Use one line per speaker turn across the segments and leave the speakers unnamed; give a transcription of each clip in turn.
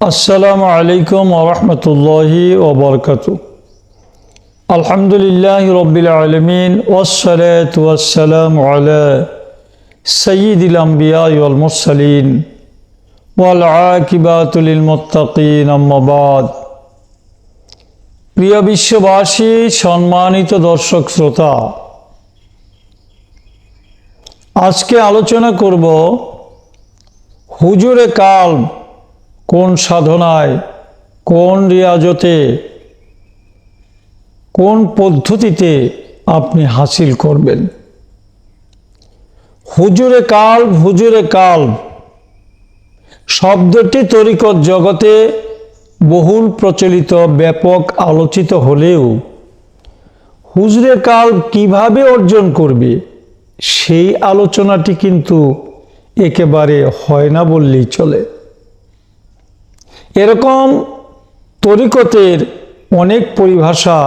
আসসালামু আলাইকুম ওরহমতুল্লাহি ওবরকাত আলহামদুলিল্লাহ রবিল আলমিন ওসলাত ওয়াসালাম আলা সঈদুল আম্বিয়া মুরসালিন ওয়াল মুত্তাকিন প্রিয় বিশ্ববাসী, সম্মানিত দর্শক শ্রোতা, আজকে আলোচনা করব হুজুরে কাল কোন সাধনায়, কোন রিয়াজতে, কোন পদ্ধতিতে আপনি হাসিল করবেন? হুজুরে কাল হুজুরে কাল শব্দটি তরিকত জগতে বহুল প্রচলিত, ব্যাপক, আলোচিত হলেও হুজুরে কাল কীভাবে অর্জন করবে, সেই আলোচনাটি কিন্তু একেবারে হয় না বললেই চলে। এরকম তরিকতের অনেক পরিভাষা,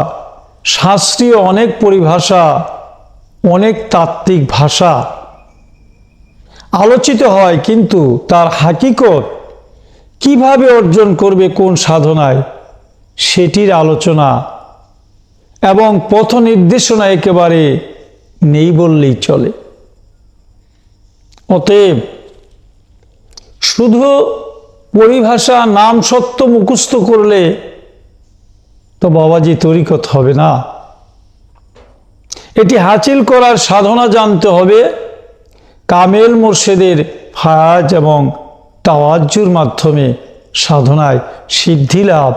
শাস্ত্রীয় অনেক পরিভাষা, অনেক তাত্ত্বিক ভাষা আলোচিত হয়, কিন্তু তার হাকিকত কীভাবে অর্জন করবে কোন সাধনায়, সেটির আলোচনা এবং পথ নির্দেশনা একেবারে নেই বললেই চলে। অতএব শুধু পরিভাষা, নাম সত্য মুখস্থ করলে তো বাবাজি তরিকত হবে না। এটি হাসিল করার সাধনা জানতে হবে কামেল মোর্শেদের ফায়াজ এবং তাওয়াজ্জুর মাধ্যমে সাধনায় সিদ্ধি লাভ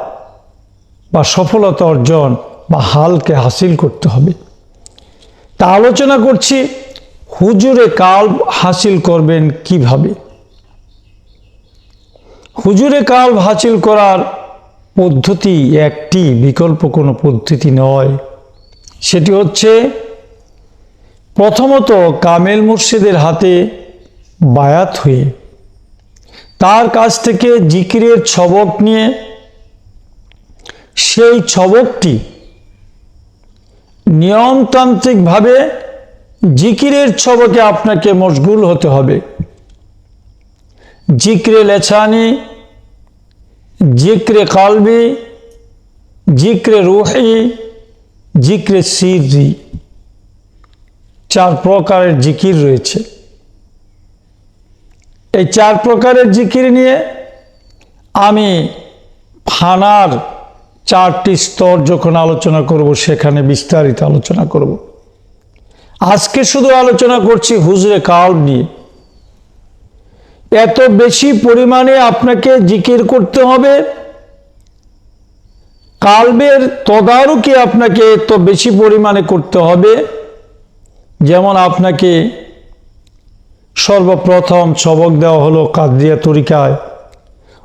বা সফলতা অর্জন বা হালকে হাসিল করতে হবে। তা আলোচনা করছি, হুজুরে কাল হাসিল করবেন কীভাবে? হুজুরে কাল হাসিল করার পদ্ধতি একটি, বিকল্প কোনো পদ্ধতি নয়। সেটি হচ্ছে, প্রথমত কামেল মুর্শিদের হাতে বায়াত হয়ে, তার কাছ থেকে জিকিরের ছবক নিয়ে, সেই ছবকটি নিয়মতান্ত্রিকভাবে জিকিরের ছবকে আপনাকে মশগুল হতে হবে। জিক্রে লেছানি জিক্রে কালবি, জিক্রে রুহি জিক্রে সিরি চার প্রকারের জিকির রয়েছে। এই চার প্রকারের জিকির নিয়ে আমি ফানার চারটি স্তর যখন আলোচনা করব, সেখানে বিস্তারিত আলোচনা করব। আজকে শুধু আলোচনা করছি হুজরে কালব নিয়ে। এত বেশি পরিমাণে আপনাকে জিকির করতে হবে। কালবের তদারকি আপনাকে এত বেশি পরিমাণে করতে হবে, যেমন আপনাকে সর্বপ্রথম সবক দেওয়া হলো কাদিয়া তরিকায়,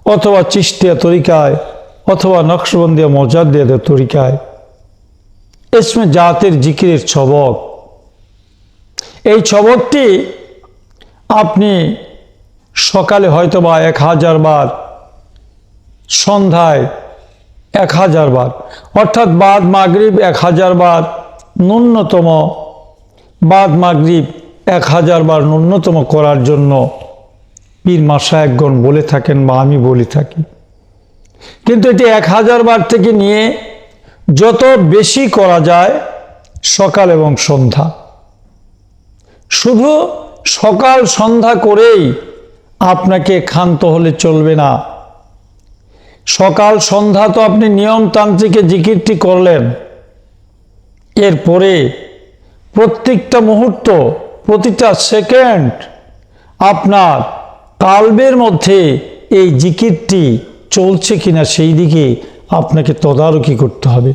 অথবা চিস্তিয়া তরিকায়, অথবা নকশবন্দিয়া মজাদ্দিয়াদের তরিকায়। এসমে জাতের জিকিরের ছবক। এই ছবকটি আপনি সকালে হয়তো বা এক হাজার বার, সন্ধ্যায় এক হাজার বার, অর্থাৎ বাদ মাগরিব এক হাজার বার, ন্যূনতম বাদ মাগরিব এক হাজার বার ন্যূনতম করার জন্য পীর মাসা একগণ বলে থাকেন বা আমি বলে থাকি। কিন্তু এটি এক হাজার বার থেকে নিয়ে যত বেশি করা যায় সকাল এবং সন্ধ্যা। শুধু সকাল সন্ধ্যা করেই আপনাকে ক্ষান্ত হলে চলবে না। সকাল সন্ধ্যা তো আপনি নিয়মতান্ত্রিকে জিকিরটি করলেন। এরপরে প্রত্যেকটা মুহূর্ত, প্রতিটা সেকেন্ড আপনার কালবের মধ্যে এই জিকিরটি চলছে কিনা সেই দিকে আপনাকে তদারকি করতে হবে।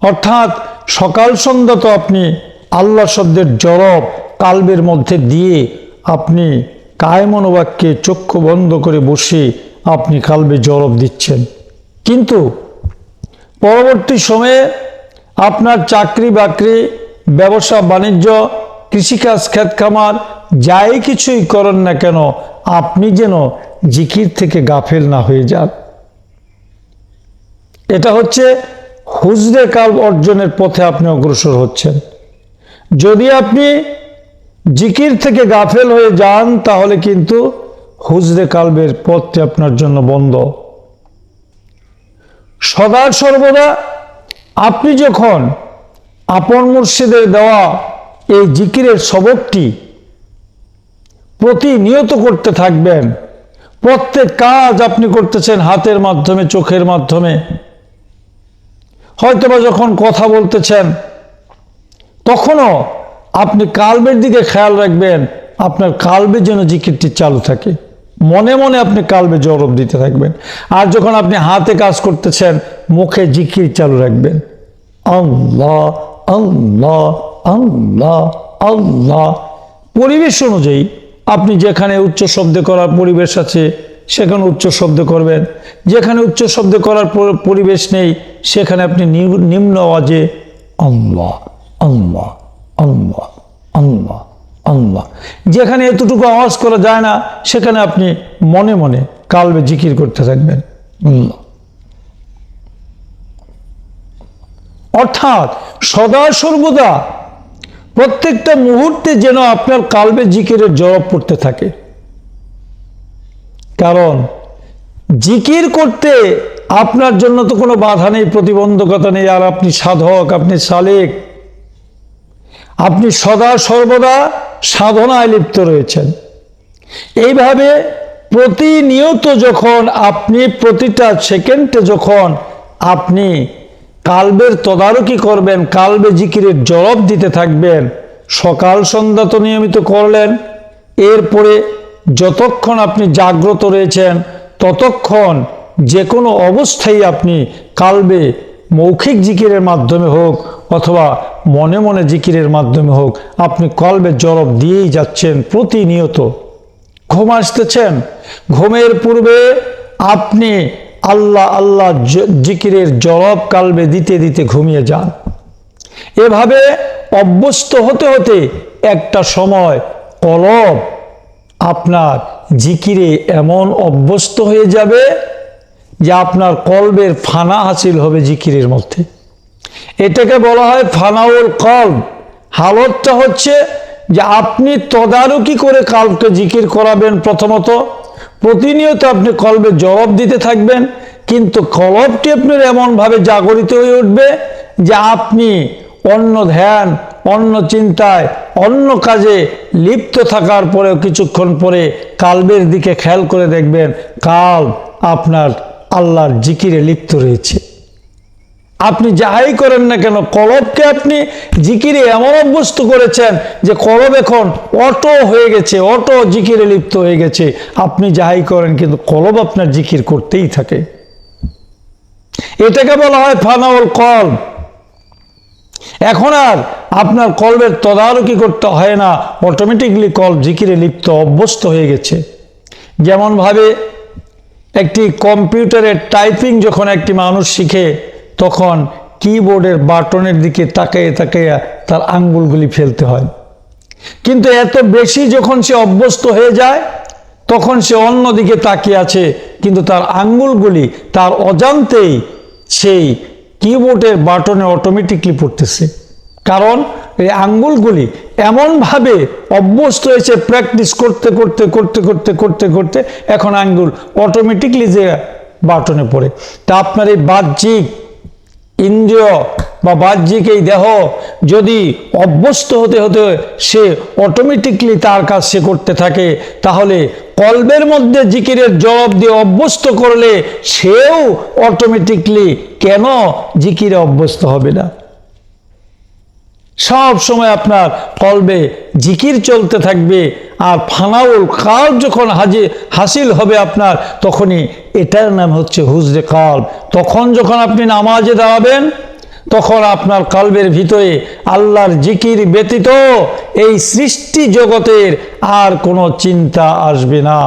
অর্থাৎ সকাল সন্ধ্যা তো আপনি আল্লাহ শব্দের জরব কালবের মধ্যে দিয়ে আপনি কায়মনোবাক্যে চক্ষু বন্ধ করে বসে আপনি কালবে জরব দিচ্ছেন। কিন্তু পরবর্তী সময়ে আপনার চাকরি বাকরি, ব্যবসা, বাণিজ্য, কৃষিকাজ ক্ষেত খামার যাই কিছুই করেন না কেন, আপনি যেন জিকির থেকে গাফেল না হয়ে যান। এটা হচ্ছে হুজরে কাল অর্জনের পথে আপনি অগ্রসর হচ্ছেন। যদি আপনি জিকির থেকে গাফেল হয়ে যান, তাহলে কিন্তু হুজরে কালবের পথটি আপনার জন্য বন্ধ। সদা সর্বদা আপনি যখন আপন মুর্শিদের দেওয়া এই জিকিরের সবকটি প্রতিনিয়ত করতে থাকবেন, প্রত্যেক কাজ আপনি করতেছেন হাতের মাধ্যমে, চোখের মাধ্যমে। হয়তোবা যখন কথা বলতেছেন, তখনও আপনি কালবের দিকে খেয়াল রাখবেন, আপনার কালবে যেন জিকিরটি চালু থাকে, মনে মনে আপনি কালবে জরব দিতে থাকবেন। আর যখন আপনি হাতে কাজ করতেছেন, মুখে জিকির চালু রাখবেন। আল্লাহ পরিবেশ অনুযায়ী আপনি যেখানে উচ্চ শব্দ করার পরিবেশ আছে, সেখানে উচ্চ শব্দ করবেন। যেখানে উচ্চ শব্দ করার পরিবেশ নেই, সেখানে আপনি নিম্ন আওয়াজে আল্লাহ আল্লাহ। আল্লাহ আল্লাহ আল্লাহ। যেখানে এতটুকু আওয়াজ করা যায় না, সেখানে আপনি মনে মনে কালবে জিকির করতে থাকবেন। আল্লাহ। অর্থাৎ সদা সর্বদা প্রত্যেকটা মুহূর্তে যেন আপনার কালবে জিকিরের জবাব পড়তে থাকে। কারণ জিকির করতে আপনার জন্য তো কোনো বাধা নেই, প্রতিবন্ধকতা নেই, আর আপনি সাধক, আপনি সালেক। আপনি সদা সর্বদা সাধনায় লিপ্ত রয়েছেন। এইভাবে প্রতিনিয়ত যখন আপনি প্রতিটা সেকেন্ডে যখন আপনি কালবের তদারকি করবেন, কালবে জিকিরের জবাব দিতে থাকবেন, সকাল সন্ধ্যা তো নিয়মিত করলেন, এরপরে যতক্ষণ আপনি জাগ্রত রয়েছেন, ততক্ষণ যে কোনো অবস্থায় আপনি কালবে মৌখিক জিকিরের মাধ্যমে হোক অথবা মনে মনে জিকিরের মাধ্যমে হোক, আপনি কলবে জরব দিয়েই যাচ্ছেন প্রতিনিয়ত। ঘুম আসতেছেন। ঘুমের পূর্বে আপনি আল্লাহ আল্লাহ জিকিরের জরব কালবে দিতে দিতে ঘুমিয়ে যান। এভাবে অভ্যস্ত হতে হতে একটা সময় কলব আপনার জিকিরে এমন অভ্যস্ত হয়ে যাবে যে আপনার কলবের ফানা হাসিল হবে জিকিরের মধ্যে। এটাকে বলা হয় ফানাউল কলব হালতটা হচ্ছে যে আপনি তদারকি করে কালকে জিকির করাবেন প্রথমত। প্রতিনিয়ত আপনি কলবে জবাব দিতে থাকবেন, কিন্তু কলবটি আপনার এমনভাবে জাগরিত হয়ে উঠবে যে আপনি অন্য ধ্যান, অন্য চিন্তায়, অন্য কাজে লিপ্ত থাকার পরেও কিছুক্ষণ পরে কালবের দিকে খেয়াল করে দেখবেন, কাল আপনার আল্লাহর জিকিরে লিপ্ত রয়েছে। আপনি যাহাই করেন না কেন, কলবকে আপনি জিকিরে এমন অভ্যস্ত করেছেন যে কলব এখন অটো হয়ে গেছে, অটো জিকিরে লিপ্ত হয়ে গেছে। আপনি যাহাই করেন, কিন্তু কলব আপনার জিকির করতেই থাকে। এটাকে বলা হয় ফানাউল কল এখন আর আপনার কলবের তদারকি করতে হয় না অটোমেটিকলি কল জিকিরে লিপ্ত, অভ্যস্ত হয়ে গেছে। যেমনভাবে একটি কম্পিউটারের টাইপিং যখন একটি মানুষ শিখে তখন কিবোর্ডের বাটনের দিকে তাকিয়ে তাকিয়ে তার আঙ্গুলগুলি ফেলতে হয়। কিন্তু এত বেশি যখন সে অভ্যস্ত হয়ে যায়, তখন সে অন্যদিকে তাকিয়ে আছে, কিন্তু তার আঙ্গুলগুলি তার অজান্তেই সেই কিবোর্ডের বাটনে অটোমেটিকলি পড়তেছে। কারণ এই আঙ্গুলগুলি এমনভাবে অভ্যস্ত হয়েছে প্র্যাকটিস করতে করতে করতে করতে করতে করতে, এখন আঙ্গুল অটোমেটিকলি যে বাটনে পড়ে। তা আপনার এই বাহ্যিক ইন্দ্রিয় বা বাহ্যিক এই দেহ যদি অভ্যস্ত হতে হতে সে অটোমেটিকলি তার কাজ সে করতে থাকে, তাহলে কলবের মধ্যে জিকিরের জবাব দিয়ে অভ্যস্ত করলে সেও অটোমেটিকলি কেন জিকিরে অভ্যস্ত হবে না? সব সময় আপনার কলবে জিকির চলতে থাকবে আর ফানাউল কাল যখন হাজি হাসিল হবে আপনার, তখনই এটার নাম হচ্ছে হুজরে কাল তখন যখন আপনি নামাজে দাঁড়াবেন, তখন আপনার কালবের ভিতরে আল্লাহর জিকির ব্যতীত এই সৃষ্টি জগতের আর কোনো চিন্তা আসবে না।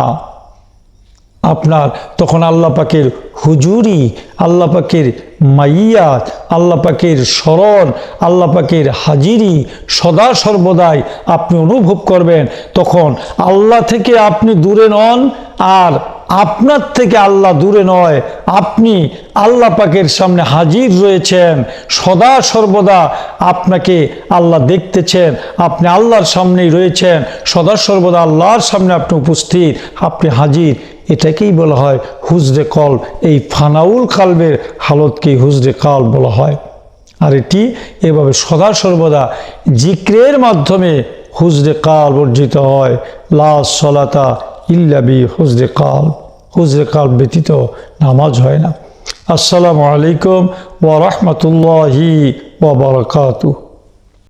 আপনার তখন আল্লাহ পাকের হুজুরি, আল্লাহ পাকের মাইয়াত, আল্লাহ পাকের স্মরণ, আল্লাহ পাকের হাজিরি সদা সর্বদাই আপনি অনুভব করবেন। তখন আল্লাহ থেকে আপনি দূরে নন আর আপনার থেকে আল্লাহ দূরে নয়। আপনি আল্লাহ পাকের সামনে হাজির রয়েছেন, সদা সর্বদা আপনাকে আল্লাহ দেখতেছেন, আপনি আল্লাহর সামনেই রয়েছেন, সদা সর্বদা আল্লাহর সামনে আপনি উপস্থিত, আপনি হাজির। এটাকেই বলা হয় হুজরে কল। এই ফানাউল কালবের হালতকেই হুজরে কাল বলা হয়। আর এটি এভাবে সদা সর্বদা জিক্রের মাধ্যমে হুজরে কাল বর্জিত হয়। লা সলাতা ইল্লাবি হুজরে কাল। হুজরে কাল ব্যতীত নামাজ হয় না। আসসালামু আলাইকুম ওয়া রাহমাতুল্লাহি ওয়া বারাকাতুহু।